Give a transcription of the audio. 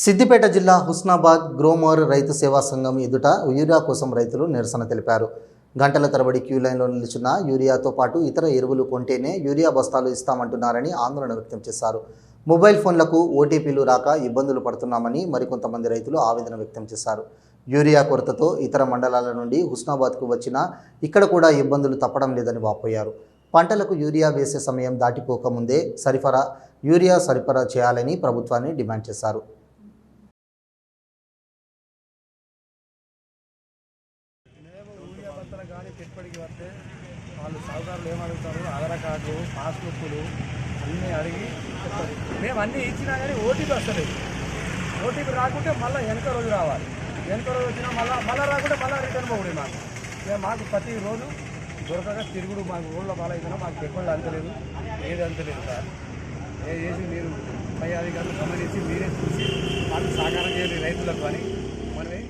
సిద్దిపేట జిల్లా హుస్నాబాద్ గ్రోమోర్ రైతు సేవా సంఘం ఎదుట యూరియా కోసం రైతులు నిరసన తెలిపారు. గంటల తరబడి క్యూ లైన్లో నిలిచిన యూరియాతో పాటు ఇతర ఎరువులు కొంటేనే యూరియా బస్తాలు ఇస్తామంటున్నారని ఆందోళన వ్యక్తం చేశారు. మొబైల్ ఫోన్లకు ఓటీపీలు రాక ఇబ్బందులు పడుతున్నామని మరికొంతమంది రైతులు ఆవేదన వ్యక్తం చేశారు. యూరియా కొరతతో ఇతర మండలాల నుండి హుస్నాబాద్కు వచ్చినా ఇక్కడ కూడా ఇబ్బందులు తప్పడం లేదని వాపోయారు. పంటలకు యూరియా వేసే సమయం దాటిపోకముందే సరిఫరా యూరియా సరఫరా చేయాలని ప్రభుత్వాన్ని డిమాండ్ చేశారు. యూరియా కానీ పెట్టుబడికి వస్తే వాళ్ళు సహకారులు ఏమడుగుతారు ఆధార్ కార్డులు పాస్బుక్లు అన్నీ అడిగి చెప్తారు. మేము అన్నీ ఇచ్చినా కానీ ఓటీపీ వస్తలేదు. ఓటీపీ రాకుంటే మళ్ళీ వెనక రోజు రావాలి. వెనక రోజు వచ్చినా మళ్ళీ మళ్ళీ రాకుంటే మళ్ళీ రిటర్న్ పోకూడదు మాకు. మేము మాకు ప్రతిరోజు దొరకక తిరుగుడు మాకు ఊళ్ళో పాలైతున్నా మాకు పెట్టుబడి అంతలేదు ఏది అంతలేదు సార్. ఏ చేసి మీరు పై అధికారులు గమనించి మీరే చూసి మాకు సహకారం చేయండి రైతులకు అని మనమే